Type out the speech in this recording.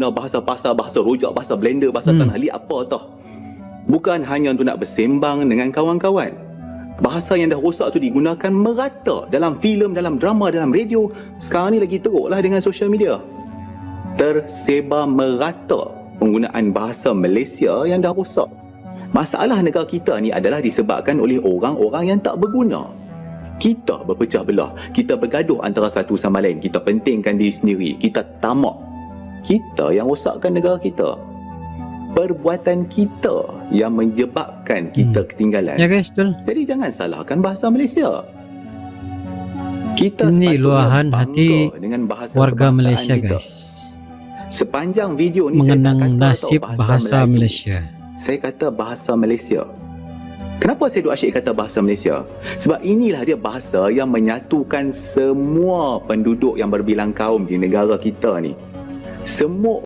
guna bahasa pasar, bahasa rojak, bahasa blender, bahasa Hmm. tanah liat apa tau. Bukan hanya untuk nak bersembang dengan kawan-kawan. Bahasa yang dah rosak tu digunakan merata dalam filem, dalam drama, dalam radio. Sekarang ni lagi teruklah dengan social media. Tersebar merata penggunaan bahasa Malaysia yang dah rosak. Masalah negara kita ni adalah disebabkan oleh orang-orang yang tak berguna. Kita berpecah belah. Kita bergaduh antara satu sama lain. Kita pentingkan diri sendiri. Kita tamak. Kita yang rosakkan negara kita. Perbuatan kita yang menyebabkan kita Hmm. ketinggalan. Ya guys, betul. Jadi jangan salahkan bahasa Malaysia. Kita Ini luahan hati dengan bahasa Warga Malaysia kita. guys. Sepanjang video ni Mengenang saya kata nasib tau bahasa Melayu. Malaysia. Saya kata bahasa Malaysia. Kenapa saya duk asyik kata bahasa Malaysia? Sebab inilah dia bahasa yang menyatukan semua penduduk yang berbilang kaum di negara kita ni. Semua